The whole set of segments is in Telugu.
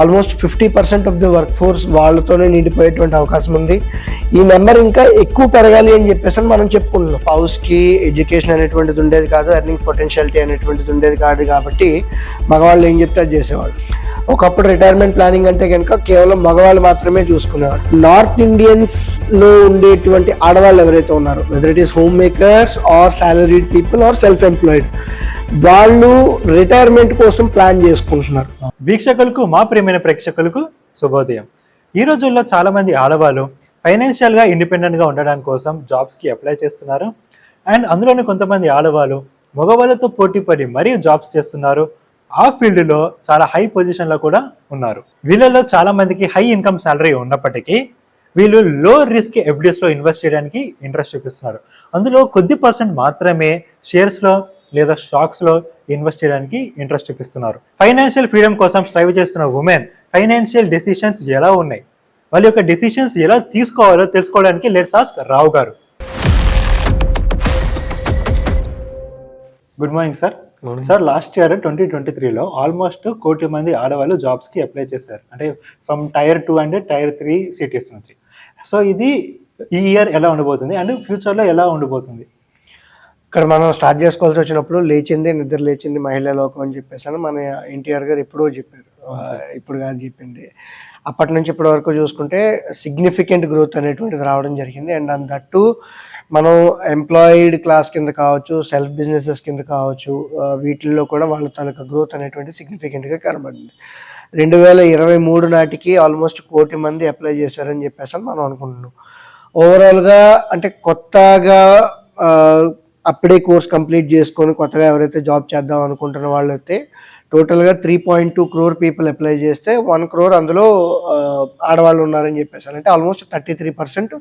Almost fifty percent of the workforce వాళ్ళతోనే నిండిపోయేటువంటి అవకాశం ఉంది. ఈ నెంబర్ ఇంకా ఎక్కువ పెరగాలి అని చెప్పేసి అని మనం చెప్పుకుంటున్నాం. హౌస్కి ఎడ్యుకేషన్ అనేటువంటిది ఉండేది కాదు ఎర్నింగ్ పొటెన్షియాలిటీ అనేటువంటిది ఉండేది కాదు కాబట్టి మగవాళ్ళు ఏం చెప్తే అది చేసేవాళ్ళు. ఒకప్పుడు రిటైర్మెంట్ ప్లానింగ్ అంటే కనుక కేవలం మగవాళ్ళు మాత్రమే చూసుకునేవారు నార్త్ ఇండియన్స్లో ఉండేటువంటి ఆడవాళ్ళు ఎవరైతే ఉన్నారో whether it is homemakers or salaried people or self employed వాళ్ళు రిటైర్మెంట్ కోసం ప్లాన్ చేసుకుంటున్నారు. వీక్షకులకు మా ప్రియమైన ప్రేక్షకులకు శుభోదయం. ఈ రోజుల్లో చాలా మంది ఆడవాళ్ళు ఫైనాన్షియల్గా ఇండిపెండెంట్గా ఉండడానికి కోసం జాబ్స్కి అప్లై చేస్తున్నారు. అండ్ అందులోని కొంతమంది ఆడవాళ్ళు మగవాళ్ళతో పోటీ పడి మరీ జాబ్స్ చేస్తున్నారు. ఆ ఫీల్డ్లో చాలా హై పొజిషన్లో కూడా ఉన్నారు. వీళ్ళలో చాలా మందికి హై ఇన్కమ్ శాలరీ ఉన్నప్పటికీ వీళ్ళు లో రిస్క్ ఎఫ్డిఎస్లో ఇన్వెస్ట్ చేయడానికి ఇంట్రెస్ట్ చూపిస్తున్నారు. అందులో కొద్ది పర్సెంట్ మాత్రమే షేర్స్లో లేదా స్టాక్స్లో ఇన్వెస్ట్ చేయడానికి ఇంట్రెస్ట్ చూపిస్తున్నారు. ఫైనాన్షియల్ ఫ్రీడమ్ కోసం స్ట్రైవ్ చేస్తున్న ఉమెన్ ఫైనాన్షియల్ డెసిషన్స్ ఎలా ఉన్నాయి? వాళ్ళ యొక్క డెసిషన్స్ ఎలా తీసుకోవాలో తెలుసుకోవడానికి లెట్స్ ఆస్క్ రావు గారు. Good morning sir sir last year twenty twenty త్రీలో ఆల్మోస్ట్ కోటి మంది ఆడవాళ్ళు జాబ్స్కి అప్లై చేశారు. అంటే from tier two and tier three cities నుంచి. సో ఇది ఈ ఇయర్ ఎలా ఉండబోతుంది? అండ్ ఫ్యూచర్లో ఎలా ఉండబోతుంది? ఇక్కడ మనం స్టార్ట్ చేసుకోవాల్సి వచ్చినప్పుడు లేచింది నిద్ర లేచింది మహిళా లోకం అని చెప్పేసి మన ఎన్టీఆర్ గారు ఎప్పుడో చెప్పారు. ఇప్పుడు కాదు చెప్పింది. అప్పటి నుంచి ఇప్పటి వరకు చూసుకుంటే సిగ్నిఫికెంట్ గ్రోత్ అనేటువంటిది రావడం జరిగింది. అండ్ అండ్ దట్టు మనం ఎంప్లాయిడ్ క్లాస్ కింద కావచ్చు సెల్ఫ్ బిజినెసెస్ కింద కావచ్చు వీటిల్లో కూడా వాళ్ళ తాలూకా గ్రోత్ అనేటువంటి సిగ్నిఫికెంట్గా కనబడింది. రెండు వేల ఇరవై మూడు నాటికి ఆల్మోస్ట్ కోటి మంది అప్లై చేశారని చెప్పేసి అని మనం అనుకుంటున్నాం. ఓవరాల్గా అంటే కొత్తగా అప్పుడే కోర్స్ కంప్లీట్ చేసుకొని కొత్తగా ఎవరైతే జాబ్ చేద్దాం అనుకుంటున్న వాళ్ళు అయితే టోటల్గా three point two crore people apply చేస్తే వన్ క్రోర్ అందులో ఆడవాళ్ళు ఉన్నారని చెప్పేసి అంటే ఆల్మోస్ట్ థర్టీ త్రీ పర్సెంట్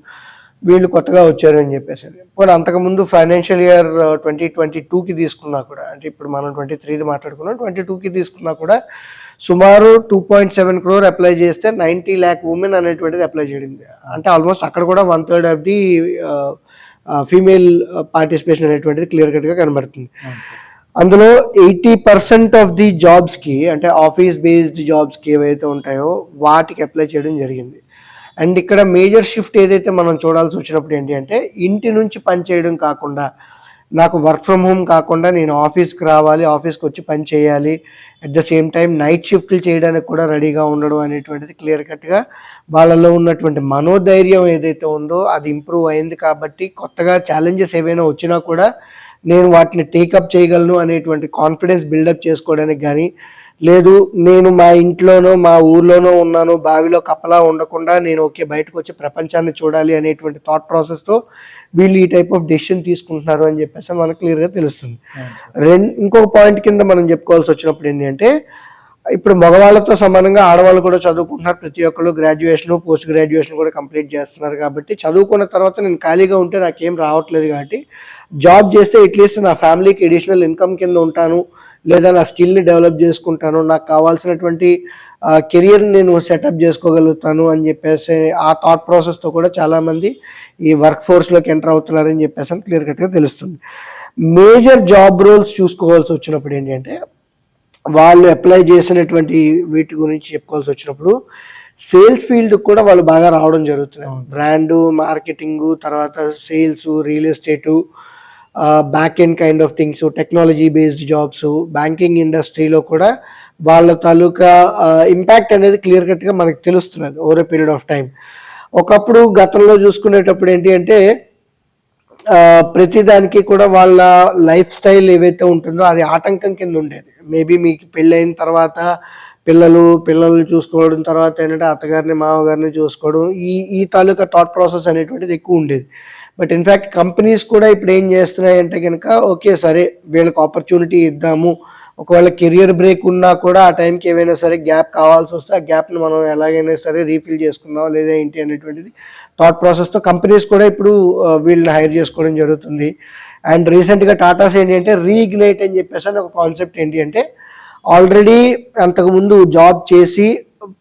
వీళ్ళు కొత్తగా వచ్చారు అని చెప్పేసి ఇప్పుడు అంతకుముందు ఫైనాన్షియల్ ఇయర్ ట్వంటీ ట్వంటీ టూకి తీసుకున్నా కూడా అంటే ఇప్పుడు మనం ట్వంటీ త్రీది మాట్లాడుకున్నాం ట్వంటీ టూకి తీసుకున్నా కూడా సుమారు two point seven crore apply చేస్తే నైంటీ ల్యాక్ ఉమెన్ అనేటువంటిది అప్లై చేయడింది అంటే ఆల్మోస్ట్ అక్కడ కూడా one third of the female participation అనేటువంటిది క్లియర్ కట్గా కనబడుతుంది. అందులో ఎయిటీ పర్సెంట్ ఆఫ్ ది జాబ్స్కి అంటే ఆఫీస్ బేస్డ్ జాబ్స్కి ఏవైతే ఉంటాయో వాటికి అప్లై చేయడం జరిగింది. అండ్ ఇక్కడ మేజర్ షిఫ్ట్ ఏదైతే మనం చూడాల్సి వచ్చినప్పుడు ఏంటి అంటే ఇంటి నుంచి పని చేయడం కాకుండా నాకు వర్క్ ఫ్రమ్ హోమ్ కాకుండా నేను ఆఫీస్కి రావాలి ఆఫీస్కి వచ్చి పని చేయాలి. At the same time night షిఫ్ట్లు చేయడానికి కూడా రెడీగా ఉండడం అనేటువంటిది క్లియర్ కట్గా వాళ్ళలో ఉన్నటువంటి మనోధైర్యం ఏదైతే ఉందో అది ఇంప్రూవ్ అయింది కాబట్టి కొత్తగా ఛాలెంజెస్ ఏవైనా వచ్చినా కూడా నేను వాటిని టేకప్ చేయగలను అనేటువంటి కాన్ఫిడెన్స్ బిల్డప్ చేసుకోవడానికి కానీ లేదు నేను మా ఇంట్లోనో మా ఊర్లోనో ఉన్నాను. బావిలో కప్పలా ఉండకుండా నేను ఓకే బయటకు వచ్చి ప్రపంచాన్ని చూడాలి అనేటువంటి థాట్ ప్రాసెస్తో వీళ్ళు ఈ టైప్ ఆఫ్ డెసిషన్ తీసుకుంటున్నారు అని చెప్పేసి మనకు క్లియర్గా తెలుస్తుంది. రెండు ఇంకొక పాయింట్ కింద మనం చెప్పుకోవాల్సి వచ్చినప్పుడు ఏంటంటే ఇప్పుడు మగవాళ్ళతో సమానంగా ఆడవాళ్ళు కూడా చదువుకుంటున్నారు. ప్రతి ఒక్కళ్ళు గ్రాడ్యుయేషన్ పోస్ట్ గ్రాడ్యుయేషన్ కూడా కంప్లీట్ చేస్తున్నారు కాబట్టి చదువుకున్న తర్వాత నేను ఖాళీగా ఉంటే నాకేం రావట్లేదు కాబట్టి జాబ్ చేస్తే అట్లీస్ట్ నా ఫ్యామిలీకి ఎడిషనల్ ఇన్కమ్ కింద ఉంటాను. లేదా నా స్కిల్ని డెవలప్ చేసుకుంటాను నాకు కావాల్సినటువంటి కెరియర్ నేను సెటప్ చేసుకోగలుగుతాను అని చెప్పేసి ఆ థాట్ ప్రాసెస్తో కూడా చాలామంది ఈ వర్క్ ఫోర్స్లోకి ఎంటర్ అవుతున్నారని చెప్పేసి అని క్లియర్ కట్గా తెలుస్తుంది. మేజర్ జాబ్ రోల్స్ చూసుకోవాల్సి వచ్చినప్పుడు ఏంటంటే వాళ్ళు అప్లై చేసినటువంటి వీటి గురించి చెప్పుకోవాల్సి వచ్చినప్పుడు సేల్స్ ఫీల్డ్ కూడా వాళ్ళు బాగా రావడం జరుగుతుంది. బ్రాండ్ మార్కెటింగ్ తర్వాత sales real estate back end kind of things technology based jobs banking ఇండస్ట్రీలో కూడా వాళ్ళ తాలూకా ఇంపాక్ట్ అనేది క్లియర్ కట్గా మనకు తెలుస్తున్నది ఓవర్ పీరియడ్ ఆఫ్ టైం ఒకప్పుడు గతంలో చూసుకునేటప్పుడు ఏంటి అంటే ప్రతిదానికి కూడా వాళ్ళ లైఫ్ స్టైల్ ఏవైతే ఉంటుందో అది ఆటంకం కింద ఉండేది. మేబీ మీకు పెళ్ళైన తర్వాత పిల్లలు పిల్లల్ని చూసుకోవడం తర్వాత ఏంటంటే అత్తగారిని మామగారిని చూసుకోవడం ఈ ఈ తాలూకా థాట్ ప్రాసెస్ అనేటువంటిది ఎక్కువ ఉండేది. బట్ ఇన్ఫ్యాక్ట్ కంపెనీస్ కూడా ఇప్పుడు ఏం చేస్తున్నాయి అంటే కనుక ఓకే సరే వీళ్ళకి ఆపర్చునిటీ ఇద్దాము. ఒకవేళ కెరియర్ బ్రేక్ ఉన్నా కూడా ఆ టైంకి ఏమైనా సరే గ్యాప్ కావాల్సి వస్తే ఆ గ్యాప్ని మనం ఎలాగైనా సరే రీఫిల్ చేసుకుందాం లేదా ఏంటి అనేటువంటిది థాట్ ప్రాసెస్తో కంపెనీస్ కూడా ఇప్పుడు వీళ్ళని హైర్ చేసుకోవడం జరుగుతుంది. అండ్ రీసెంట్గా టాటాస్ ఏంటి అంటే రీఇగ్నైట్ అని చెప్పేసి అని ఒక కాన్సెప్ట్ ఏంటి అంటే ఆల్రెడీ అంతకుముందు జాబ్ చేసి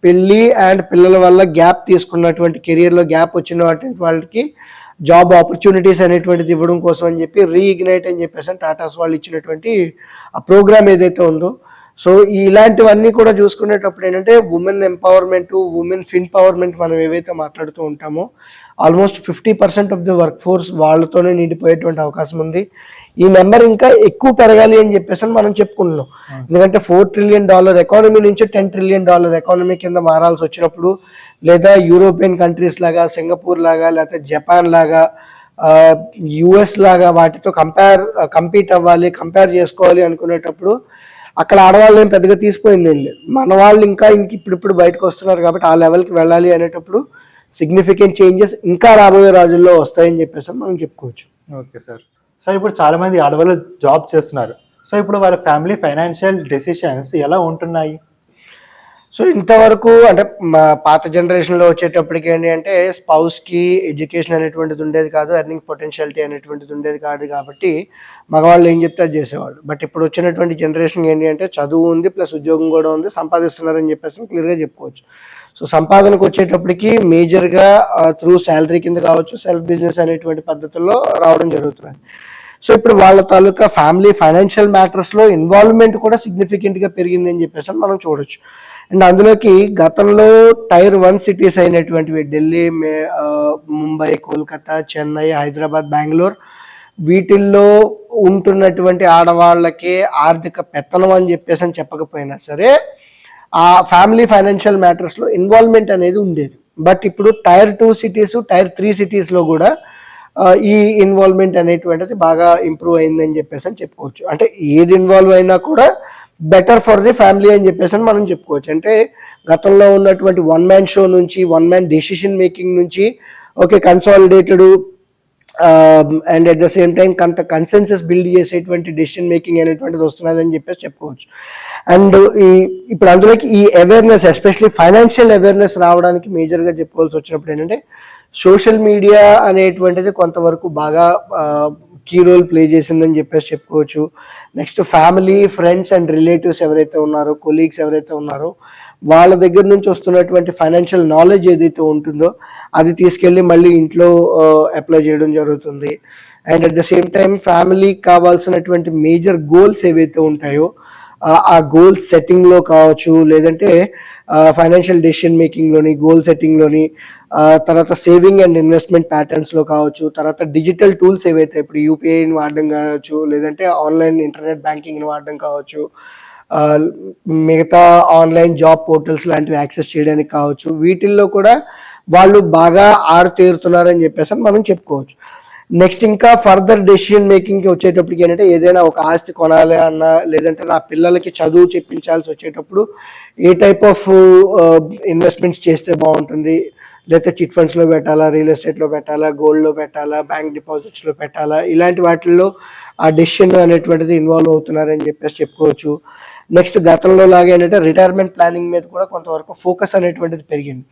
పెళ్ళి అండ్ పిల్లల వల్ల గ్యాప్ తీసుకున్నటువంటి కెరియర్లో గ్యాప్ వచ్చినటువంటి వాళ్ళకి జాబ్ ఆపర్చునిటీస్ అనేటువంటిది ఇవ్వడం కోసం అని చెప్పి రీఇగ్నైట్ అని చెప్పేసి టాటాస్ వాళ్ళు ఇచ్చినటువంటి ఆ ప్రోగ్రామ్ ఏదైతే ఉందో. సో ఇలాంటివన్నీ కూడా చూసుకునేటప్పుడు ఏంటంటే women empowerment women finpowerment మనం ఏవైతే మాట్లాడుతూ ఉంటామో almost fifty percent of the workforce వాళ్ళతోనే నిండిపోయేటువంటి అవకాశం ఉంది. ఈ నెంబర్ ఇంకా ఎక్కువ పెరగాలి అని చెప్పేసి మనం చెప్పుకుంటున్నాం. ఎందుకంటే ఫోర్ ట్రిలియన్ డాలర్ ఎకానమీ నుంచి టెన్ ట్రిలియన్ డాలర్ ఎకానమీ కింద మారాల్సి వచ్చినప్పుడు లేదా యూరోపియన్ కంట్రీస్ లాగా సింగపూర్ లాగా లేకపోతే జపాన్ లాగా యుఎస్ లాగా వాటితో కంపేర్ కంపీట్ అవ్వాలి కంపేర్ చేసుకోవాలి అనుకునేటప్పుడు అక్కడ ఆడవాళ్ళు ఏం పెద్దగా తీసిపోయింది మన వాళ్ళు ఇంకా ఇంక ఇప్పుడిప్పుడు బయటకు వస్తున్నారు కాబట్టి ఆ లెవెల్కి వెళ్ళాలి అనేటప్పుడు సిగ్నిఫికెంట్ చేంజెస్ ఇంకా రాబోయే రోజుల్లో వస్తాయని చెప్పేసి మనం చెప్పుకోవచ్చు. Okay sir. సార్ ఇప్పుడు చాలా మంది ఆడవాళ్ళు జాబ్ చేస్తున్నారు. సో ఇప్పుడు వాళ్ళ ఫ్యామిలీ ఫైనాన్షియల్ డెసిషన్స్ ఎలా ఉంటున్నాయి? సో ఇంతవరకు అంటే మా పాత జనరేషన్లో వచ్చేటప్పటికి ఏంటి అంటే స్పౌస్కి ఎడ్యుకేషన్ అనేటువంటిది ఉండేది కాదు ఎర్నింగ్ పొటెన్షియాలిటీ అనేటువంటిది ఉండేది కాదు కాబట్టి మగవాళ్ళు ఏం చెప్తే అది చేసేవాళ్ళు. బట్ ఇప్పుడు వచ్చినటువంటి జనరేషన్ ఏంటి అంటే చదువు ఉంది ప్లస్ ఉద్యోగం కూడా ఉంది సంపాదిస్తున్నారని చెప్పేసి క్లియర్గా చెప్పుకోవచ్చు. సో సంపాదనకు వచ్చేటప్పటికి మేజర్గా త్రూ శాలరీ కింద కావచ్చు సెల్ఫ్ బిజినెస్ అనేటువంటి పద్ధతుల్లో రావడం జరుగుతుంది. సో ఇప్పుడు వాళ్ళ తాలూకా ఫ్యామిలీ ఫైనాన్షియల్ మ్యాటర్స్లో ఇన్వాల్వ్మెంట్ కూడా సిగ్నిఫికెంట్గా పెరిగిందని చెప్పేసి మనం చూడొచ్చు. అండ్ అందులోకి గతంలో టైర్ వన్ సిటీస్ అయినటువంటివి ఢిల్లీ ముంబై కోల్కతా చెన్నై హైదరాబాద్ బెంగళూరు వీటిల్లో ఉంటున్నటువంటి ఆడవాళ్ళకి ఆర్థిక పెత్తనం అని చెప్పేసి అని చెప్పకపోయినా సరే ఆ ఫ్యామిలీ ఫైనాన్షియల్ మ్యాటర్స్లో ఇన్వాల్వ్మెంట్ అనేది ఉండేది. బట్ ఇప్పుడు tier two cities tier three సిటీస్లో కూడా ఈ ఇన్వాల్వ్మెంట్ అనేటువంటిది బాగా ఇంప్రూవ్ అయిందని చెప్పేసి అని చెప్పుకోవచ్చు. అంటే ఏది ఇన్వాల్వ్ అయినా కూడా బెటర్ ఫర్ ది ఫ్యామిలీ అని చెప్పేసి అని మనం చెప్పుకోవచ్చు. అంటే గతంలో ఉన్నటువంటి వన్ మ్యాన్ షో నుంచి వన్ మ్యాన్ డెసిషన్ మేకింగ్ నుంచి okay consolidated and at the same time కొంత కన్సెన్సెస్ బిల్డ్ చేసేటువంటి డెసిషన్ మేకింగ్ అనేటువంటిది వస్తున్నదని చెప్పేసి చెప్పుకోవచ్చు. అండ్ ఈ ఇప్పుడు అందులోకి ఈ అవేర్నెస్ ఎస్పెషలీ ఫైనాన్షియల్ అవేర్నెస్ రావడానికి మేజర్గా చెప్పుకోవాల్సి వచ్చినప్పుడు ఏంటంటే సోషల్ మీడియా అనేటువంటిది కొంతవరకు బాగా uh, కీ రోల్ ప్లే చేసిందని చెప్పేసి చెప్పుకోవచ్చు. Next family friends and relatives ఎవరైతే ఉన్నారో కొలీగ్స్ ఎవరైతే ఉన్నారో వాళ్ళ దగ్గర నుంచి వస్తున్నటువంటి ఫైనాన్షియల్ నాలెడ్జ్ ఏదైతే ఉంటుందో అది తీసుకెళ్ళి మళ్ళీ ఇంట్లో అప్లై చేయడం జరుగుతుంది. And at the same time ఫ్యామిలీకి కావాల్సినటువంటి మేజర్ గోల్స్ ఏవైతే ఉంటాయో ఆ- ఆ గోల్ సెట్టింగ్లో కావచ్చు లేదంటే ఫైనాన్షియల్ డెసిషన్ మేకింగ్లోని గోల్ సెట్టింగ్లోని తర్వాత సేవింగ్ అండ్ ఇన్వెస్ట్మెంట్ ప్యాటర్న్స్లో కావచ్చు తర్వాత డిజిటల్ టూల్స్ ఏవైతే ఇప్పుడు యూపీఐని వాడడం కావచ్చు లేదంటే ఆన్లైన్ ఇంటర్నెట్ బ్యాంకింగ్ని వాడడం కావచ్చు మిగతా ఆన్లైన్ జాబ్ పోర్టల్స్ లాంటివి యాక్సెస్ చేయడానికి కావచ్చు వీటిల్లో కూడా వాళ్ళు బాగా ఆరుతేరుతున్నారని చెప్పేసి మనం చెప్పుకోవచ్చు. నెక్స్ట్ ఇంకా ఫర్దర్ డెసిషన్ మేకింగ్కి వచ్చేటప్పటికి ఏంటంటే ఏదైనా ఒక ఆస్తి కొనాలి అన్నా లేదంటే నా పిల్లలకి చదువు చెప్పించాల్సి వచ్చేటప్పుడు ఏ టైప్ ఆఫ్ ఇన్వెస్ట్మెంట్స్ చేస్తే బాగుంటుంది? లేకపోతే చిట్ ఫండ్స్లో పెట్టాలా రియల్ ఎస్టేట్లో పెట్టాలా గోల్డ్లో పెట్టాలా బ్యాంక్ డిపాజిట్స్లో పెట్టాలా? ఇలాంటి వాటిల్లో ఆ డెసిషన్ అనేటువంటిది ఇన్వాల్వ్ అవుతున్నారని చెప్పేసి చెప్పుకోవచ్చు. నెక్స్ట్ గతంలో లాగా ఏంటంటే రిటైర్మెంట్ ప్లానింగ్ మీద కూడా కొంతవరకు ఫోకస్ అనేటువంటిది పెరిగింది.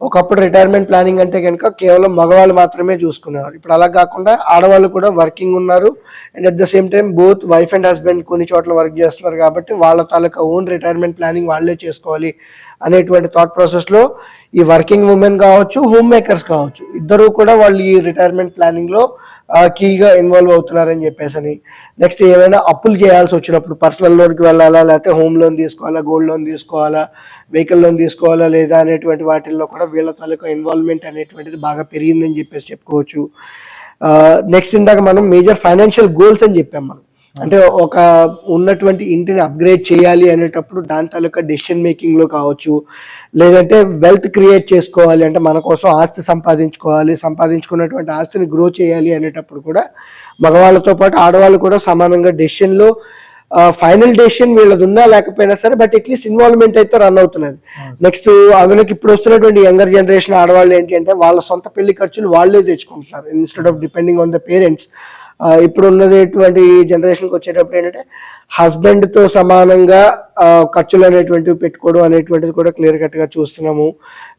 ఒకప్పుడు రిటైర్మెంట్ ప్లానింగ్ అంటే కనుక కేవలం మగవాళ్ళు మాత్రమే చూసుకునేవారు. ఇప్పుడు అలా కాకుండా ఆడవాళ్ళు కూడా వర్కింగ్ ఉన్నారు. And at the same time both wife and husband కొన్ని చోట్ల వర్క్ చేస్తున్నారు కాబట్టి వాళ్ళ తాలూకా ఓన్ రిటైర్మెంట్ ప్లానింగ్ వాళ్ళే చేసుకోవాలి. అనేటువంటి థాట్ ప్రాసెస్లో ఈ వర్కింగ్ ఉమెన్ కావచ్చు హోమ్ మేకర్స్ కావచ్చు ఇద్దరు కూడా వాళ్ళు ఈ రిటైర్మెంట్ ప్లానింగ్లో కీగా ఇన్వాల్వ్ అవుతున్నారని చెప్పేసి అని నెక్స్ట్ ఏమైనా అప్పులు చేయాల్సి వచ్చినప్పుడు పర్సనల్ లోన్కి వెళ్ళాలా లేకపోతే హోమ్ లోన్ తీసుకోవాలా గోల్డ్ లోన్ తీసుకోవాలా వెహికల్ లోన్ తీసుకోవాలా లేదా అనేటువంటి వాటిల్లో కూడా వీళ్ళ తాలూకా ఇన్వాల్వ్మెంట్ అనేటువంటిది బాగా పెరిగిందని చెప్పేసి చెప్పుకోవచ్చు. నెక్స్ట్ ఇందాక మనం మేజర్ ఫైనాన్షియల్ గోల్స్ అని చెప్పాం మనం. అంటే ఒక ఉన్నటువంటి ఇంటిని అప్గ్రేడ్ చేయాలి అనేటప్పుడు దాని తాలూకా డెసిషన్ మేకింగ్లో కావచ్చు లేదంటే వెల్త్ క్రియేట్ చేసుకోవాలి అంటే మన కోసం ఆస్తి సంపాదించుకోవాలి సంపాదించుకున్నటువంటి ఆస్తిని గ్రో చేయాలి అనేటప్పుడు కూడా మగవాళ్ళతో పాటు ఆడవాళ్ళు కూడా సమానంగా డెసిషన్లో ఫైనల్ డెసిషన్ వీళ్ళది ఉన్నా లేకపోయినా సరే బట్ అట్లీస్ట్ ఇన్వాల్వ్మెంట్ అయితే రన్ అవుతున్నది. నెక్స్ట్ అందులోకి ఇప్పుడు వస్తున్నటువంటి యంగర్ జనరేషన్ ఆడవాళ్ళు ఏంటి అంటే వాళ్ళ సొంత పెళ్ళి ఖర్చులు వాళ్ళే తెచ్చుకుంటున్నారు. Instead of depending on the parents ఇప్పుడు ఉన్నటువంటి జనరేషన్కి వచ్చేటప్పుడు ఏంటంటే హస్బెండ్తో సమానంగా ఖర్చులు అనేటువంటివి పెట్టుకోవడం అనేటువంటిది కూడా క్లియర్ కట్గా చూస్తున్నాము.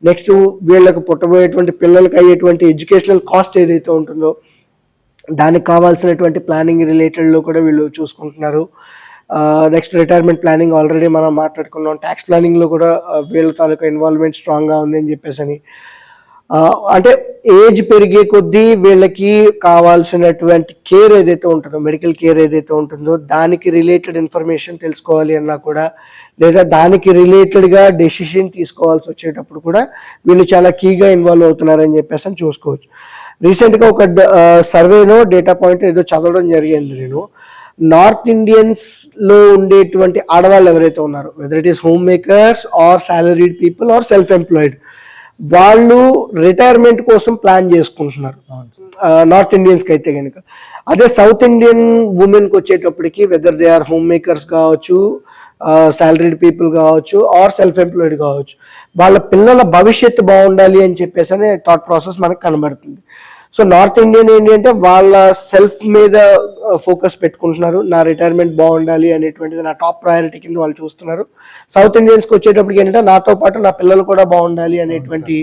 నెక్స్ట్ వీళ్ళకి పుట్టబోయేటువంటి పిల్లలకి అయ్యేటువంటి ఎడ్యుకేషనల్ కాస్ట్ ఏదైతే ఉంటుందో దానికి కావాల్సినటువంటి ప్లానింగ్ రిలేటెడ్లో కూడా వీళ్ళు చూసుకుంటున్నారు. నెక్స్ట్ రిటైర్మెంట్ ప్లానింగ్ ఆల్రెడీ మనం మాట్లాడుకున్నాం. ట్యాక్స్ ప్లానింగ్లో కూడా వీళ్ళ తాలూకా ఇన్వాల్వ్మెంట్ స్ట్రాంగ్గా ఉంది అని చెప్పేసి అని అంటే ఏజ్ పెరిగే కొద్దీ వీళ్ళకి కావాల్సినటువంటి కేర్ ఏదైతే ఉంటుందో మెడికల్ కేర్ ఏదైతే ఉంటుందో దానికి రిలేటెడ్ ఇన్ఫర్మేషన్ తెలుసుకోవాలి అన్నా కూడా లేదా దానికి రిలేటెడ్గా డెసిషన్ తీసుకోవాల్సి వచ్చేటప్పుడు కూడా వీళ్ళు చాలా కీగా ఇన్వాల్వ్ అవుతున్నారని చెప్పేసి అని చూసుకోవచ్చు. రీసెంట్గా ఒక సర్వేలో డేటా పాయింట్ ఏదో చదవడం జరిగింది నేను. నార్త్ ఇండియన్స్లో ఉండేటువంటి ఆడవాళ్ళు ఎవరైతే ఉన్నారో whether it is homemakers or salaried people or self employed వాళ్ళు రిటైర్మెంట్ కోసం ప్లాన్ చేసుకుంటున్నారు. నార్త్ ఇండియన్స్కి అయితే కనుక అదే సౌత్ ఇండియన్ ఉమెన్కి వచ్చేటప్పటికి whether they are home makers కావచ్చు సాలరీడ్ పీపుల్ కావచ్చు ఆర్ సెల్ఫ్ ఎంప్లాయిడ్ కావచ్చు వాళ్ళ పిల్లల భవిష్యత్తు బాగుండాలి అని చెప్పేసి అనే థాట్ ప్రాసెస్ మనకు కనబడుతుంది. సో నార్త్ ఇండియన్ ఏంటంటే వాళ్ళ సెల్ఫ్ మీద ఫోకస్ పెట్టుకుంటున్నారు. నా రిటైర్మెంట్ బాగుండాలి అనేటువంటిది నా టాప్ ప్రయారిటీ కింద వాళ్ళు చూస్తున్నారు. సౌత్ ఇండియన్స్కి వచ్చేటప్పటికి ఏంటంటే నాతో పాటు నా పిల్లలు కూడా బాగుండాలి అనేటువంటి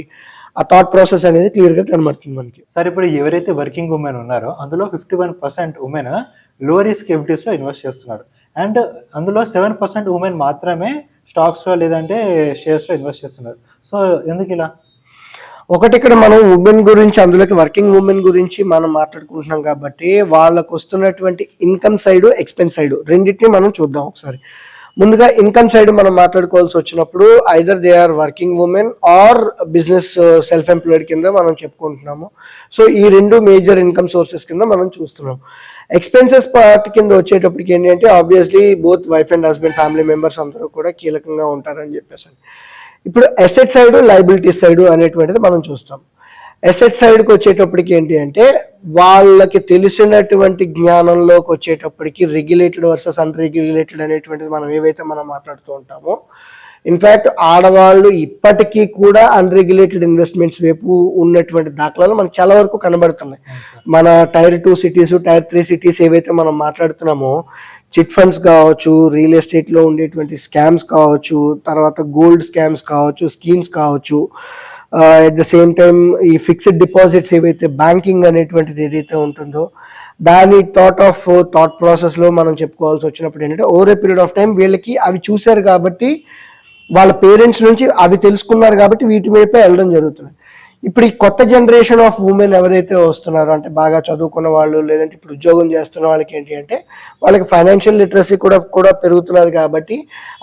ఆ థాట్ ప్రాసెస్ అనేది క్లియర్గా కనబడుతుంది మనకి. సార్ ఇప్పుడు ఎవరైతే వర్కింగ్ ఉమెన్ ఉన్నారో అందులో ఫిఫ్టీ వన్ పర్సెంట్ ఉమెన్లో రిస్క్ ఎఫ్టీస్లో ఇన్వెస్ట్ చేస్తున్నారు. అండ్ అందులో సెవెన్ పర్సెంట్ ఉమెన్ మాత్రమే స్టాక్స్లో లేదంటే షేర్స్లో ఇన్వెస్ట్ చేస్తున్నారు. సో ఎందుకు ఇలా ఒకటి ఇక్కడ మనం ఉమెన్ గురించి అందులోకి వర్కింగ్ ఉమెన్ గురించి మనం మాట్లాడుకుంటున్నాం కాబట్టి వాళ్ళకు వస్తున్నటువంటి ఇన్కమ్ సైడ్ ఎక్స్పెన్స్ సైడ్ రెండింటిని మనం చూద్దాం ఒకసారి. ముందుగా ఇన్కమ్ సైడ్ మనం మాట్లాడుకోవాల్సి వచ్చినప్పుడు either they are working women or business self employed కింద మనం చెప్పుకుంటున్నాము. సో ఈ రెండు మేజర్ ఇన్కమ్ సోర్సెస్ కింద మనం చూస్తున్నాం. ఎక్స్పెన్సెస్ పార్ట్ కింద వచ్చేటప్పటికి ఏంటంటే obviously both wife and husband family members అందరూ కూడా కీలకంగా ఉంటారని చెప్పేసి ఇప్పుడు అసెట్ సైడ్ లైబిలిటీ సైడ్ అనేటువంటిది మనం చూస్తాం. అసెట్ సైడ్కి వచ్చేటప్పటికి ఏంటి అంటే వాళ్ళకి తెలిసినటువంటి జ్ఞానంలోకి వచ్చేటప్పటికి రెగ్యులేటెడ్ వర్సెస్ అన్రెగ్యులేటెడ్ అనేటువంటిది మనం ఏవైతే మనం మాట్లాడుతూ ఉంటామో ఇన్ఫ్యాక్ట్ ఆడవాళ్ళు ఇప్పటికీ కూడా అన్రెగ్యులేటెడ్ ఇన్వెస్ట్మెంట్స్ వైపు ఉన్నటువంటి దాఖలాలు మనకు చాలా వరకు కనబడుతున్నాయి. మన tier two cities tier three cities ఏవైతే మనం మాట్లాడుతున్నామో చిట్ ఫండ్స్ కావచ్చు రియల్ ఎస్టేట్లో ఉండేటువంటి స్కామ్స్ కావచ్చు తర్వాత గోల్డ్ స్కామ్స్ కావచ్చు స్కీమ్స్ కావచ్చు అట్ ద సేమ్ టైం ఈ ఫిక్స్డ్ డిపాజిట్స్ ఏవైతే బ్యాంకింగ్ అనేటువంటిది ఏదైతే ఉంటుందో దాని థాట్ ఆఫ్ థాట్ ప్రాసెస్లో మనం చెప్పుకోవాల్సి వచ్చినప్పుడు ఏంటంటే over a period of time వీళ్ళకి అవి చూశారు కాబట్టి వాళ్ళ పేరెంట్స్ నుంచి అవి తెలుసుకున్నారు కాబట్టి వీటి వైపే వెళ్ళడం జరుగుతుంది. ఇప్పుడు ఈ కొత్త జనరేషన్ ఆఫ్ ఉమెన్ ఎవరైతే వస్తున్నారో అంటే బాగా చదువుకున్న వాళ్ళు లేదంటే ఇప్పుడు ఉద్యోగం చేస్తున్న వాళ్ళకి ఏంటి అంటే వాళ్ళకి ఫైనాన్షియల్ లిటరసీ కూడా కూడా పెరుగుతున్నది కాబట్టి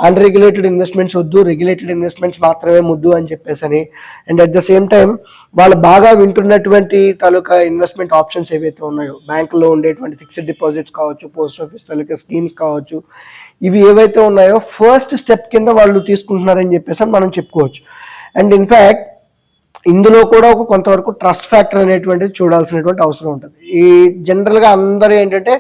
అన్రెగ్యులేటెడ్ ఇన్వెస్ట్మెంట్స్ వద్దు రెగ్యులేటెడ్ ఇన్వెస్ట్మెంట్స్ మాత్రమే ముద్దు అని చెప్పేసి అని and at the same time వాళ్ళు బాగా వింటున్నటువంటి తాలూకా ఇన్వెస్ట్మెంట్ ఆప్షన్స్ ఏవైతే ఉన్నాయో బ్యాంకులో ఉండేటువంటి ఫిక్స్డ్ డిపాజిట్స్ కావచ్చు పోస్ట్ ఆఫీస్ తాలూకా స్కీమ్స్ కావచ్చు ఇవి ఏవైతే ఉన్నాయో ఫస్ట్ స్టెప్ కింద వాళ్ళు తీసుకుంటున్నారని చెప్పేసి అని మనం చెప్పుకోవచ్చు. అండ్ ఇన్ఫ్యాక్ట్ ఇందులో కూడా ఒక కొంతవరకు ట్రస్ట్ ఫ్యాక్టర్ అనేటువంటిది చూడాల్సినటువంటి అవసరం ఉంటుంది. ఈ జనరల్గా అందరూ ఏంటంటే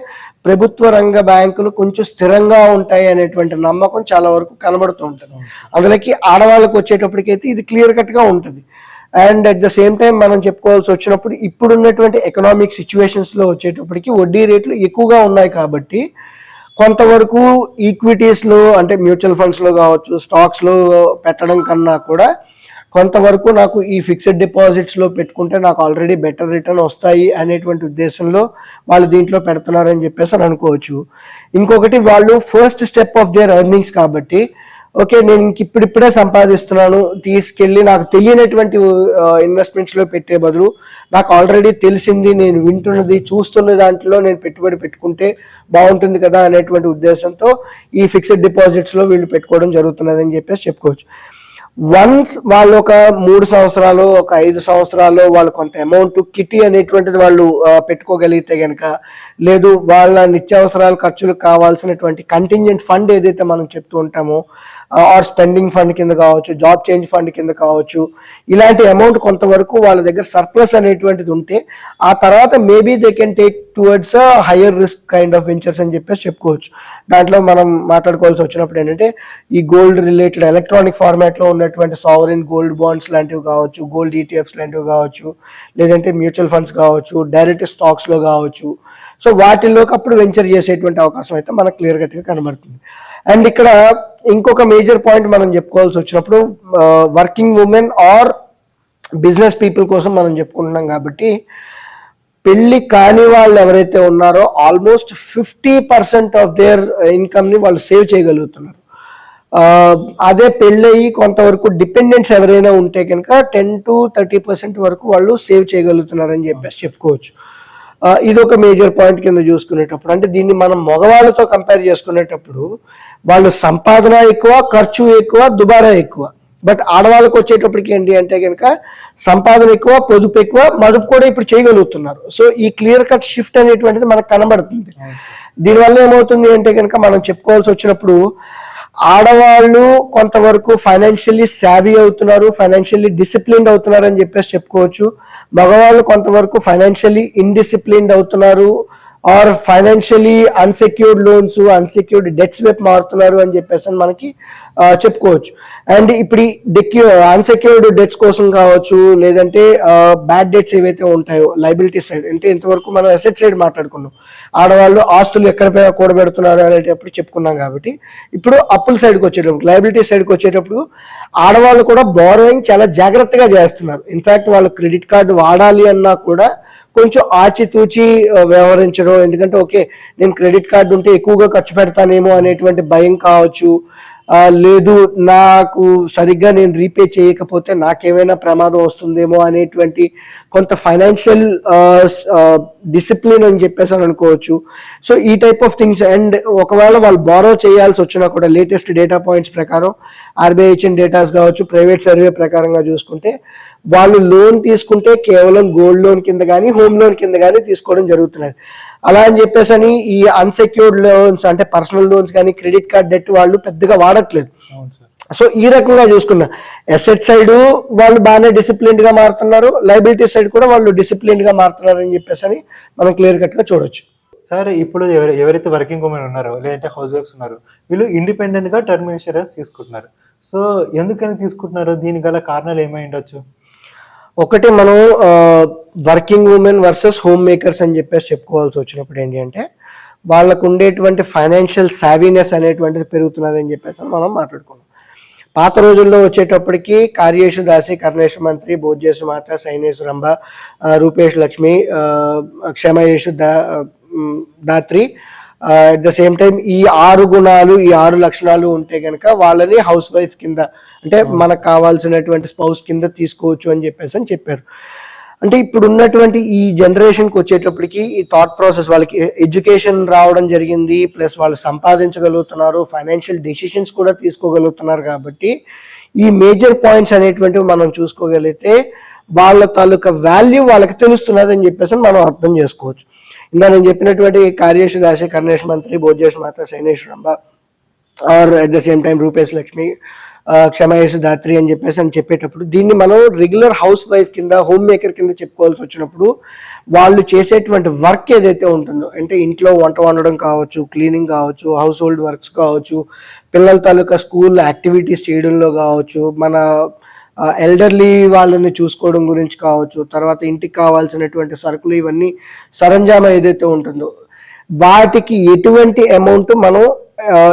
ప్రభుత్వ రంగ బ్యాంకులు కొంచెం స్థిరంగా ఉంటాయి అనేటువంటి నమ్మకం చాలా వరకు కనబడుతూ ఉంటుంది. అందులోకి ఆడవాళ్ళకి వచ్చేటప్పటికైతే ఇది క్లియర్ కట్గా ఉంటుంది. And at the same time మనం చెప్పుకోవాల్సి వచ్చినప్పుడు ఇప్పుడున్నటువంటి ఎకనామిక్ సిచ్యువేషన్స్లో వచ్చేటప్పటికి వడ్డీ రేట్లు ఎక్కువగా ఉన్నాయి కాబట్టి కొంతవరకు ఈక్విటీస్లో అంటే మ్యూచువల్ ఫండ్స్లో కావచ్చు స్టాక్స్లో పెట్టడం కన్నా కూడా కొంతవరకు నాకు ఈ ఫిక్స్డ్ డిపాజిట్స్లో పెట్టుకుంటే నాకు ఆల్రెడీ బెటర్ రిటర్న్ వస్తాయి అనేటువంటి ఉద్దేశంలో వాళ్ళు దీంట్లో పెడుతున్నారని చెప్పేసి అని అనుకోవచ్చు. ఇంకొకటి వాళ్ళు first step of their earnings కాబట్టి ఓకే నేను ఇంక ఇప్పుడిప్పుడే సంపాదిస్తున్నాను తీసుకెళ్ళి నాకు తెలియనటువంటి ఇన్వెస్ట్మెంట్స్లో పెట్టే బదులు నాకు ఆల్రెడీ తెలిసింది నేను వింటున్నది చూస్తున్న దాంట్లో నేను పెట్టుబడి పెట్టుకుంటే బాగుంటుంది కదా అనేటువంటి ఉద్దేశంతో ఈ ఫిక్స్డ్ డిపాజిట్స్లో వీళ్ళు పెట్టుకోవడం జరుగుతున్నది అని చెప్పేసి చెప్పుకోవచ్చు. వన్స్ వాళ్ళు ఒక మూడు సంవత్సరాలు ఒక ఐదు సంవత్సరాలు వాళ్ళు కొంత అమౌంట్ కిటీ అనేటువంటిది వాళ్ళు పెట్టుకోగలిగితే గనక లేదు వాళ్ళ నిత్యావసరాల ఖర్చులు కావాల్సినటువంటి కంటింజెంట్ ఫండ్ ఏదైతే మనం చెప్తూ ఉంటామో ఆర్ స్పెండింగ్ ఫండ్ కింద కావచ్చు జాబ్ చేంజ్ ఫండ్ కింద కావచ్చు ఇలాంటి అమౌంట్ కొంతవరకు వాళ్ళ దగ్గర సర్ప్లస్ అనేటువంటిది ఉంటే ఆ తర్వాత maybe they can take towards higher risk kind of ventures అని చెప్పేసి చెప్పుకోవచ్చు. దాంట్లో మనం మాట్లాడుకోవాల్సి వచ్చినప్పుడు ఏంటంటే ఈ గోల్డ్ రిలేటెడ్ ఎలక్ట్రానిక్ ఫార్మాట్లో ఉన్న ఉన్నటువంటి సావరిన్ గోల్డ్ బాండ్స్ లాంటివి కావచ్చు గోల్డ్ ఈటీఎఫ్స్ లాంటివి కావచ్చు లేదంటే మ్యూచువల్ ఫండ్స్ కావచ్చు డైరెక్ట్ స్టాక్స్లో కావచ్చు. సో వాటిల్లోకి అప్పుడు వెంచర్ చేసేటువంటి అవకాశం అయితే మనకు క్లియర్ కట్గా కనబడుతుంది. అండ్ ఇక్కడ ఇంకొక మేజర్ పాయింట్ మనం చెప్పుకోవాల్సి వచ్చినప్పుడు working women or business people కోసం మనం చెప్పుకుంటున్నాం కాబట్టి పెళ్ళి కాని వాళ్ళు ఎవరైతే ఉన్నారో almost fifty percent of their ఇన్కమ్ని వాళ్ళు సేవ్ చేయగలుగుతున్నారు. అదే పెళ్ళయి కొంతవరకు డిపెండెంట్స్ ఎవరైనా ఉంటే కనుక టెన్ టు థర్టీ పర్సెంట్ వరకు వాళ్ళు సేవ్ చేయగలుగుతున్నారని చెప్పేసి చెప్పుకోవచ్చు. ఇది ఒక మేజర్ పాయింట్ కింద చూసుకునేటప్పుడు. అంటే దీన్ని మనం మగవాళ్ళతో కంపేర్ చేసుకునేటప్పుడు వాళ్ళు సంపాదన ఎక్కువ ఖర్చు ఎక్కువ దుబారా ఎక్కువ. బట్ ఆడవాళ్ళకి వచ్చేటప్పటికి ఏంటి అంటే కనుక సంపాదన ఎక్కువ పొదుపు ఎక్కువ మదుపు కూడా ఇప్పుడు చేయగలుగుతున్నారు. సో ఈ క్లియర్ కట్ షిఫ్ట్ అనేటువంటిది మనకు కనబడుతుంది. దీనివల్ల ఏమవుతుంది అంటే కనుక మనం చెప్పుకోవాల్సి వచ్చినప్పుడు ఆడవాళ్ళు కొంతవరకు ఫైనాన్షియల్లీ శావీ అవుతున్నారు ఫైనాన్షియల్లీ డిసిప్లిన్డ్ అవుతున్నారు అని చెప్పేసి చెప్పుకోవచ్చు. మగవాళ్ళు కొంతవరకు ఫైనాన్షియల్లీ ఇన్డిసిప్లిన్డ్ అవుతున్నారు. Or financially unsecured loans unsecured debts వైపు మారుతున్నారు అని చెప్పేసి అని మనకి చెప్పుకోవచ్చు. అండ్ ఇప్పుడు డెక్యూ అన్సెక్యూర్డ్ డెట్స్ కోసం కావచ్చు లేదంటే బ్యాడ్ డెట్స్ ఏవైతే ఉంటాయో లైబిలిటీ సైడ్ అంటే ఇంతవరకు మనం అసెట్ సైడ్ మాట్లాడుకున్నాం. ఆడవాళ్ళు ఆస్తులు ఎక్కడ కూడబెడుతున్నారు అనేటప్పుడు చెప్పుకున్నాం కాబట్టి ఇప్పుడు అప్పుల సైడ్కి వచ్చేటప్పుడు లైబిలిటీ సైడ్కి వచ్చేటప్పుడు ఆడవాళ్ళు కూడా బోరోయింగ్ చాలా జాగ్రత్తగా చేస్తున్నారు. ఇన్ఫాక్ట్ వాళ్ళు క్రెడిట్ కార్డు వాడాలి అన్నా కూడా కొంచెం ఆచితూచి వ్యవహరించడం. ఎందుకంటే ఓకే నేను క్రెడిట్ కార్డు ఉంటే ఎక్కువగా ఖర్చు పెడతానేమో అనేటువంటి భయం కావచ్చు. లేదు నాకు సరిగ్గా నేను రీపే చేయకపోతే నాకేమైనా ప్రమాదం వస్తుందేమో అనేటువంటి కొంత ఫైనాన్షియల్ డిసిప్లిన్ అని చెప్పేసి అని అనుకోవచ్చు. సో ఈ టైప్ ఆఫ్ థింగ్స్ అండ్ ఒకవేళ వాళ్ళు బారో చేయాల్సి వచ్చినా కూడా లేటెస్ట్ డేటా పాయింట్స్ ప్రకారం ఆర్బీఐ డేటాస్ కావచ్చు ప్రైవేట్ సర్వే ప్రకారంగా చూసుకుంటే వాళ్ళు లోన్ తీసుకుంటే కేవలం గోల్డ్ లోన్ కింద కానీ హోమ్ లోన్ కింద కానీ తీసుకోవడం జరుగుతున్నది. అలా అని చెప్పేసి అని ఈ అన్సెక్యూర్డ్ లోన్స్ అంటే పర్సనల్ లోన్స్ కానీ క్రెడిట్ కార్డ్ డెట్ వాళ్ళు పెద్దగా వాడట్లేదు. సో ఈ రకంగా చూసుకున్నా ఎసెట్ సైడ్ వాళ్ళు బాగానే డిసిప్లిన్డ్గా మారుతున్నారు లైబిలిటీ సైడ్ కూడా వాళ్ళు డిసిప్లిన్డ్గా మారుతున్నారు అని చెప్పేసి అని మనం క్లియర్ కట్గా చూడొచ్చు. సార్ ఇప్పుడు ఎవరు ఎవరైతే వర్కింగ్ ఉమెన్ ఉన్నారో లేదంటే హౌస్ వైఫ్స్ ఉన్నారో వీళ్ళు ఇండిపెండెంట్గా టర్మ్ ఇన్సూరెన్స్ తీసుకుంటున్నారు. సో ఎందుకని తీసుకుంటున్నారు? దీని గల కారణాలు ఏమై ఉండొచ్చు? ఒకటి మనం working women versus home makers అని చెప్పేసి చెప్పుకోవాల్సి వచ్చినప్పుడు ఏంటి అంటే వాళ్ళకు ఉండేటువంటి ఫైనాన్షియల్ సావీనెస్ అనేటువంటిది పెరుగుతున్నది అని చెప్పేసి మనం మాట్లాడుకున్నాం. పాత రోజుల్లో వచ్చేటప్పటికి కార్యేషు దాసి కర్ణేశు మంత్రి భోజ్యేశు మాత సైనేశు రంభ రూపేష్ లక్ష్మి క్షమయేషు దా దాత్రి అట్ ద సేమ్ టైం ఈ ఆరు గుణాలు ఈ ఆరు లక్షణాలు ఉంటే కనుక వాళ్ళని హౌస్ వైఫ్ కింద అంటే మనకు కావాల్సినటువంటి స్పౌస్ కింద తీసుకోవచ్చు అని చెప్పేసి అని చెప్పారు. అంటే ఇప్పుడు ఉన్నటువంటి ఈ జనరేషన్కి వచ్చేటప్పటికి ఈ థాట్ ప్రాసెస్ వాళ్ళకి ఎడ్యుకేషన్ రావడం జరిగింది ప్లస్ వాళ్ళు సంపాదించగలుగుతున్నారు ఫైనాన్షియల్ డెసిషన్స్ కూడా తీసుకోగలుగుతున్నారు కాబట్టి ఈ మేజర్ పాయింట్స్ అనేటువంటివి మనం చూసుకోగలిగితే వాళ్ళ తాలూకా వాల్యూ వాళ్ళకి తెలుస్తున్నది అని చెప్పేసి మనం అర్థం చేసుకోవచ్చు. ఇంకా నేను చెప్పినటువంటి కార్యేష్ దాసి కర్ణేష్ మంత్రి భోజేష్ మాత సైనేష్ Rambha or at the same time Rupesh Lakshmi క్షమయేసు దాత్రి అని చెప్పేసి అని చెప్పేటప్పుడు దీన్ని మనం రెగ్యులర్ హౌస్ వైఫ్ కింద హోమ్ మేకర్ కింద చెప్పుకోవాల్సి వచ్చినప్పుడు వాళ్ళు చేసేటువంటి వర్క్ ఏదైతే ఉంటుందో అంటే ఇంట్లో వంట వండడం కావచ్చు క్లీనింగ్ కావచ్చు హౌస్ హోల్డ్ వర్క్స్ కావచ్చు పిల్లల తాలూకా స్కూల్ యాక్టివిటీస్ చేయడంలో కావచ్చు మన ఎల్డర్లీ వాళ్ళని చూసుకోవడం గురించి కావచ్చు తర్వాత ఇంటికి కావాల్సినటువంటి సరుకులు ఇవన్నీ సరంజామా ఏదైతే ఉంటుందో వాటికి ఎటువంటి అమౌంట్ మనం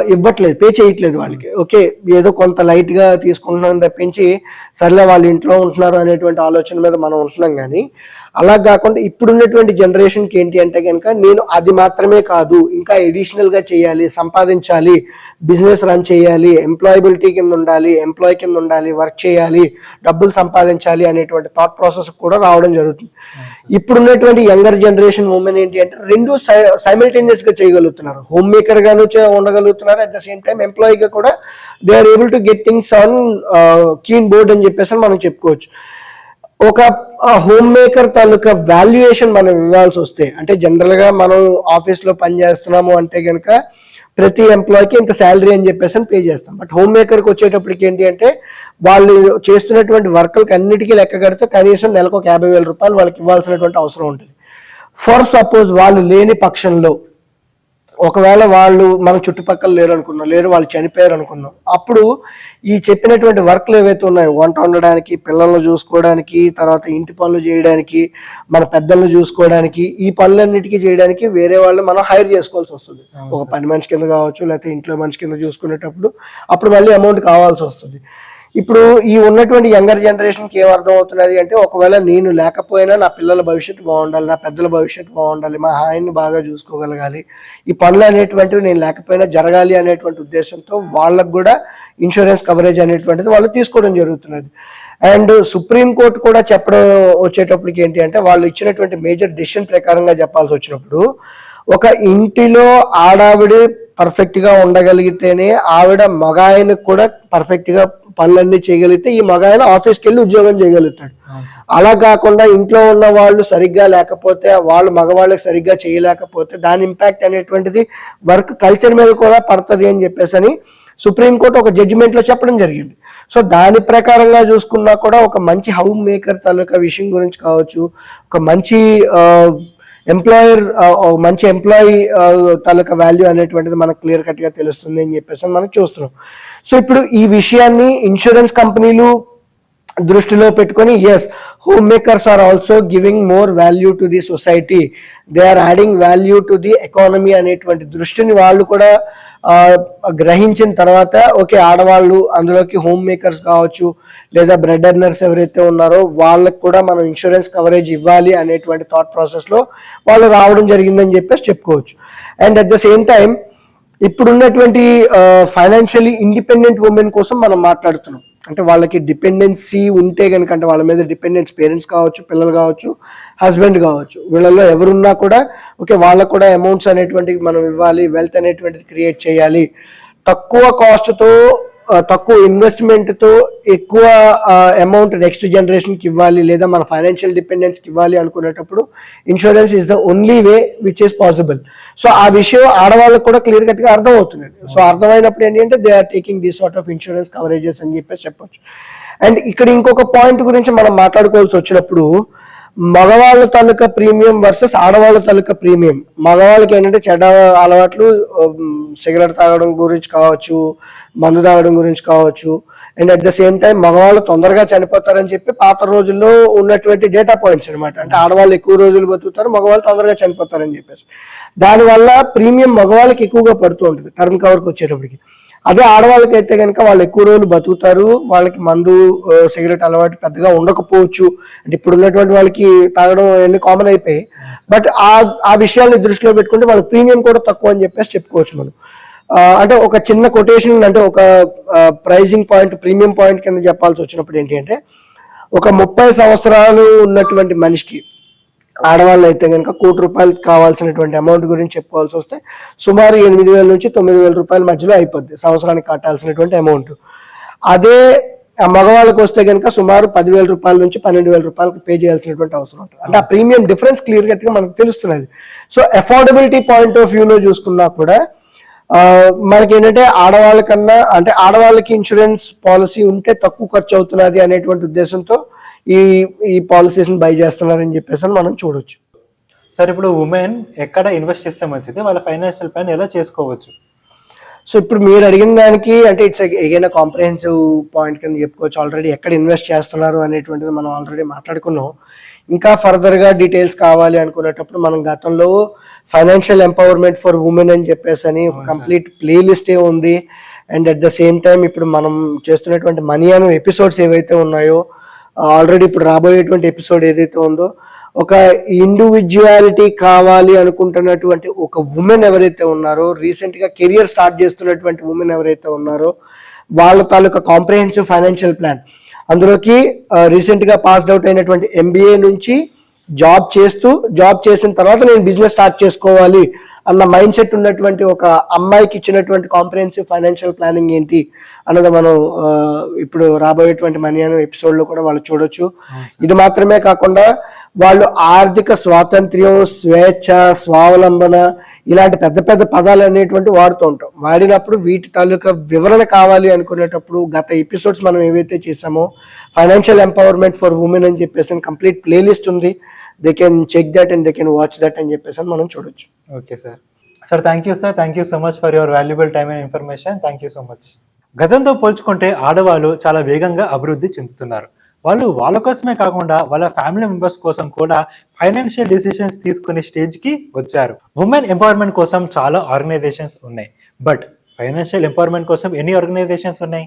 ఇవ్వట్లేదు పే చేయట్లేదు వాళ్ళకి. ఓకే ఏదో కొంత లైట్గా తీసుకుంటున్నాం తప్పించి సర్లే వాళ్ళ ఇంట్లో ఉంటున్నారు అనేటువంటి ఆలోచన మీద మనం ఉంటున్నాం కానీ అలా కాకుండా ఇప్పుడున్నటువంటి జనరేషన్కి ఏంటి అంటే కనుక నేను అది మాత్రమే కాదు ఇంకా ఎడిషనల్గా చేయాలి సంపాదించాలి బిజినెస్ రన్ చేయాలి ఎంప్లాయబిలిటీ కింద ఉండాలి ఎంప్లాయ్ కింద ఉండాలి వర్క్ చేయాలి డబ్బులు సంపాదించాలి అనేటువంటి థాట్ ప్రాసెస్ కూడా రావడం జరుగుతుంది. ఇప్పుడున్నటువంటి యంగర్ జనరేషన్ ఉమెన్ ఏంటి అంటే రెండు సైమిల్టేనియస్గా చేయగలుగుతున్నారు. హోమ్ మేకర్గాను ఉండగలుగుతున్నారు. అట్ ద సేమ్ టైం ఎంప్లాయీగా కూడా they are able to get things on keen board అని చెప్పేసి అని మనం చెప్పుకోవచ్చు. ఒక హోమ్ మేకర్ తాలూకా వాల్యుయేషన్ మనం ఇవ్వాల్సి వస్తే అంటే జనరల్గా మనం ఆఫీస్లో పనిచేస్తున్నాము పని చేస్తున్నాము అంటే కనుక ప్రతి ఎంప్లాయీకి ఇంత శాలరీ అని చెప్పేసి అని పే చేస్తాం. బట్ హోమ్ మేకర్కి వచ్చేటప్పటికి ఏంటి అంటే వాళ్ళు చేస్తున్నటువంటి వర్కులకి అన్నిటికీ లెక్క కడితే కనీసం నెలకు ఒక యాభై వేల రూపాయలు వాళ్ళకి ఇవ్వాల్సినటువంటి అవసరం ఉంటుంది. ఫర్ సపోజ్ వాళ్ళు లేని పక్షంలో ఒకవేళ వాళ్ళు మన చుట్టుపక్కల లేరు అనుకున్నాం లేరు వాళ్ళు చనిపోయారు అనుకున్నాం అప్పుడు ఈ చెప్పినటువంటి వర్క్లు ఏవైతే ఉన్నాయో వంట వండడానికి పిల్లల్ని చూసుకోవడానికి తర్వాత ఇంటి పనులు చేయడానికి మన పెద్దలను చూసుకోవడానికి ఈ పనులన్నిటికీ చేయడానికి వేరే వాళ్ళని మనం హైర్ చేసుకోవాల్సి వస్తుంది. ఒక పని మనిషి కింద కావచ్చు లేకపోతే ఇంట్లో మనిషి కింద చూసుకునేటప్పుడు అప్పుడు మళ్ళీ అమౌంట్ కావాల్సి వస్తుంది. ఇప్పుడు ఈ ఉన్నటువంటి యంగర్ జనరేషన్కి ఏం అర్థం అవుతున్నది అంటే ఒకవేళ నేను లేకపోయినా నా పిల్లల భవిష్యత్తు బాగుండాలి నా పెద్దల భవిష్యత్తు బాగుండాలి మా ఆయన్ని బాగా చూసుకోగలగాలి. ఈ పనులు అనేటువంటివి నేను లేకపోయినా జరగాలి అనేటువంటి ఉద్దేశంతో వాళ్ళకు కూడా ఇన్సూరెన్స్ కవరేజ్ అనేటువంటిది వాళ్ళు తీసుకోవడం జరుగుతున్నది. అండ్ సుప్రీం కోర్టు కూడా చెప్పడం వచ్చేటప్పటికి ఏంటి అంటే వాళ్ళు ఇచ్చినటువంటి మేజర్ డెసిషన్ ప్రకారంగా చెప్పాల్సి వచ్చినప్పుడు ఒక ఇంటిలో ఆడావిడ పర్ఫెక్ట్గా ఉండగలిగితేనే ఆవిడ మగాయనకు కూడా పర్ఫెక్ట్గా పనులన్నీ చేయగలిగితే ఈ మగాయన ఆఫీస్కి వెళ్ళి ఉద్యోగం చేయగలుగుతాడు. అలా కాకుండా ఇంట్లో ఉన్న వాళ్ళు సరిగ్గా లేకపోతే వాళ్ళు మగవాళ్ళకి సరిగ్గా చేయలేకపోతే దాని ఇంపాక్ట్ అనేటువంటిది వర్క్ కల్చర్ మీద కూడా పడుతుంది అని చెప్పేసి అని సుప్రీంకోర్టు ఒక జడ్జిమెంట్లో చెప్పడం జరిగింది. సో దాని ప్రకారంగా చూసుకున్నా కూడా ఒక మంచి హౌమ్ మేకర్ తాలూకా విషయం గురించి కావచ్చు ఒక మంచి ఎంప్లాయర్ మంచి ఎంప్లాయీ తాలూకా వాల్యూ అనేటువంటిది మనకు క్లియర్ కట్గా తెలుస్తుంది అని చెప్పేసి మనం చూస్తున్నాం. సో ఇప్పుడు ఈ విషయాన్ని ఇన్సూరెన్స్ కంపెనీలు దృష్టిలో పెట్టుకొని as home makers are also giving more value to the society they are adding value to the economy అనేటువంటి దృష్టిని వాళ్ళు కూడా గ్రహించిన తర్వాత ఓకే ఆడవాళ్ళు అందులోకి హోమ్ మేకర్స్ కావచ్చు లేదా బ్రెడ్ ఎర్నర్స్ ఎవరైతే ఉన్నారో వాళ్ళకి కూడా మనం ఇన్సూరెన్స్ కవరేజ్ ఇవ్వాలి అనేటువంటి థాట్ ప్రాసెస్లో వాళ్ళు రావడం జరిగిందని చెప్పేసి చెప్పుకోవచ్చు. And at the same time ఇప్పుడున్నటువంటి ఫైనాన్షియలీ ఇండిపెండెంట్ ఉమెన్ కోసం మనం మాట్లాడుతున్నాం. అంటే వాళ్ళకి డిపెండెన్సీ ఉంటే కనుక అంటే వాళ్ళ మీద డిపెండెన్స్ పేరెంట్స్ కావచ్చు పిల్లలు కావచ్చు హస్బెండ్ కావచ్చు వీళ్ళల్లో ఎవరున్నా కూడా ఓకే వాళ్ళకు కూడా అమౌంట్స్ అనేటువంటివి మనం ఇవ్వాలి వెల్త్ అనేటువంటిది క్రియేట్ చేయాలి. తక్కువ కాస్ట్తో తక్కువ ఇన్వెస్ట్మెంట్తో ఎక్కువ అమౌంట్ నెక్స్ట్ జనరేషన్కి ఇవ్వాలి లేదా మన ఫైనాన్షియల్ డిపెండెన్స్కి ఇవ్వాలి అనుకునేటప్పుడు insurance is the only way which is possible so ఆ విషయం ఆడవాళ్ళకు కూడా క్లియర్ కట్గా అర్థం సో అర్థమైనప్పుడు ఏంటంటే they are taking this sort of insurance coverages అని చెప్పేసి చెప్పొచ్చు. అండ్ ఇక్కడ ఇంకొక పాయింట్ గురించి మనం మాట్లాడుకోవాల్సి వచ్చినప్పుడు మగవాళ్ళ తాలూకా ప్రీమియం వర్సెస్ ఆడవాళ్ళ తాలూకా ప్రీమియం. మగవాళ్ళకి ఏంటంటే చెడ్డ అలవాట్లు సిగరెట్ తాగడం గురించి కావచ్చు మందు తాగడం గురించి కావచ్చు. And at the same time మగవాళ్ళు తొందరగా చనిపోతారని చెప్పి పాత రోజుల్లో ఉన్నటువంటి డేటా పాయింట్స్ అనమాట అంటే ఆడవాళ్ళు ఎక్కువ రోజులు బతుకుతారు మగవాళ్ళు తొందరగా చనిపోతారని చెప్పేసి. దానివల్ల ప్రీమియం మగవాళ్ళకి ఎక్కువగా పడుతూ ఉంటుంది టర్మ్ కవర్కి వచ్చేటప్పటికి. అదే ఆడవాళ్ళకి అయితే కనుక వాళ్ళు ఎక్కువ రోజులు బతుకుతారు వాళ్ళకి మందు సిగరెట్ అలవాటు పెద్దగా ఉండకపోవచ్చు. అంటే ఇప్పుడు ఉన్నటువంటి వాళ్ళకి తాగడం అన్ని కామన్ అయిపోయాయి. బట్ ఆ ఆ విషయాల్ని దృష్టిలో పెట్టుకుంటే వాళ్ళ ప్రీమియం కూడా తక్కువ అని చెప్పేసి చెప్పుకోవచ్చు మనం. అంటే ఒక చిన్న కొటేషన్ అంటే ఒక ప్రైజింగ్ పాయింట్ ప్రీమియం పాయింట్ కింద చెప్పాల్సి వచ్చినప్పుడు ఏంటి అంటే ఒక ముప్పై సంవత్సరాలు ఉన్నటువంటి మనిషికి ఆడవాళ్ళు అయితే కనుక కోటి రూపాయలు కావాల్సినటువంటి అమౌంట్ గురించి చెప్పుకోవాల్సి వస్తే సుమారు ఎనిమిది వేల నుంచి తొమ్మిది వేల రూపాయల మధ్యలో అయిపోద్ది సంవత్సరానికి కట్టాల్సినటువంటి అమౌంట్ అదే ఆ మగవాళ్ళకి వస్తే కనుక సుమారు పదివేల రూపాయల నుంచి పన్నెండు వేల రూపాయలకు పే చేయాల్సినటువంటి అవసరం ఉంటుంది. అంటే ఆ ప్రీమియం డిఫరెన్స్ క్లియర్గా మనకు తెలుస్తున్నది. సో అఫోర్డబిలిటీ పాయింట్ ఆఫ్ వ్యూలో చూసుకున్నా కూడా మనకి ఏంటంటే ఆడవాళ్ళకన్నా అంటే ఆడవాళ్ళకి ఇన్సూరెన్స్ పాలసీ ఉంటే తక్కువ ఖర్చు అవుతున్నది అనేటువంటి ఉద్దేశంతో ఈ ఈ పాలసీస్ని బై చేస్తున్నారని చెప్పేసి మనం చూడొచ్చు. సార్ ఇప్పుడు ఉమెన్ ఎక్కడ ఇన్వెస్ట్ చేస్తే మంచిది? వాళ్ళ ఫైనాన్షియల్ ప్లాన్ ఎలా చేసుకోవచ్చు? సో ఇప్పుడు మీరు అడిగిన దానికి అంటే ఇట్స్ ఏదైనా కాంప్రహెన్సివ్ పాయింట్ కింద చెప్పుకోవచ్చు. ఆల్రెడీ ఎక్కడ ఇన్వెస్ట్ చేస్తున్నారు అనేటువంటిది మనం ఆల్రెడీ మాట్లాడుకున్నాం. ఇంకా ఫర్దర్గా డీటెయిల్స్ కావాలి అనుకునేటప్పుడు మనం గతంలో ఫైనాన్షియల్ ఎంపవర్మెంట్ ఫర్ ఉమెన్ అని చెప్పేసి అని కంప్లీట్ ప్లేలిస్టే ఉంది. And at the same time ఇప్పుడు మనం చేస్తున్నటువంటి మనీ అను ఎపిసోడ్స్ ఏవైతే ఉన్నాయో ఆల్రెడీ ఇప్పుడు రాబోయేటువంటి ఎపిసోడ్ ఏదైతే ఉందో ఒక ఇండివిజువాలిటీ కావాలి అనుకుంటున్నటువంటి ఒక ఉమెన్ ఎవరైతే ఉన్నారో రీసెంట్గా కెరియర్ స్టార్ట్ చేస్తున్నటువంటి ఉమెన్ ఎవరైతే ఉన్నారో వాళ్ళ తాలూకా కాంప్రహెన్సివ్ ఫైనాన్షియల్ ప్లాన్ అందులోకి రీసెంట్గా పాస్డ్ అవుట్ అయినటువంటి ఎంబీఏ నుంచి జాబ్ చేస్తూ జాబ్ చేసిన తర్వాత నేను బిజినెస్ స్టార్ట్ చేసుకోవాలి అన్న మైండ్ సెట్ ఉన్నటువంటి ఒక అమ్మాయికి ఇచ్చినటువంటి కాంప్రహెన్సివ్ ఫైనాన్షియల్ ప్లానింగ్ ఏంటి అన్నది మనం ఇప్పుడు రాబోయేటువంటి మనీ అనే ఎపిసోడ్లో కూడా వాళ్ళు చూడొచ్చు. ఇది మాత్రమే కాకుండా వాళ్ళు ఆర్థిక స్వాతంత్ర్యం స్వేచ్ఛ స్వావలంబన ఇలాంటి పెద్ద పెద్ద పదాలు అనేటువంటి వాడుతూ ఉంటాం. వాడినప్పుడు వీటి తాలూకా వివరణ కావాలి అనుకునేటప్పుడు గత ఎపిసోడ్స్ మనం ఏవైతే చేసామో ఫైనాన్షియల్ ఎంపవర్మెంట్ ఫర్ ఉమెన్ అని చెప్పేసి కంప్లీట్ ప్లేలిస్ట్ ఉంది. They can check that and they can watch that అని చెప్పేసి మనం చూడొచ్చు. Okay sir sir thank you sir thank you so much for your valuable time and information thank you so much గతంతో పోల్చుకుంటే ఆడవాళ్ళు చాలా వేగంగా అభివృద్ధి చెందుతున్నారు. వాళ్ళు వాళ్ళ కోసమే కాకుండా వాళ్ళ ఫ్యామిలీ మెంబర్స్ కోసం కూడా ఫైనాన్షియల్ డిసిషన్స్ తీసుకునే స్టేజ్కి వచ్చారు. ఉమెన్ ఎంపవర్మెంట్ కోసం చాలా ఆర్గనైజేషన్స్ ఉన్నాయి. బట్ ఫైనాన్షియల్ ఎంపవర్మెంట్ కోసం ఎన్ని ఆర్గనైజేషన్స్ ఉన్నాయి?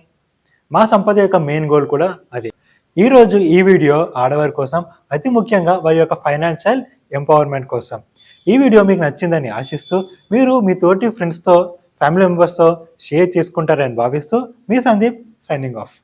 మా సంపద యొక్క మెయిన్ గోల్ కూడా అది. ఈరోజు ఈ వీడియో ఆడవారి కోసం అతి ముఖ్యంగా వారి యొక్క ఫైనాన్షియల్ ఎంపవర్మెంట్ కోసం. ఈ వీడియో మీకు నచ్చిందని ఆశిస్తూ మీరు మీ తోటి ఫ్రెండ్స్తో ఫ్యామిలీ మెంబర్స్తో షేర్ చేసుకుంటారని భావిస్తూ మీ సందీప్ సైనింగ్ ఆఫ్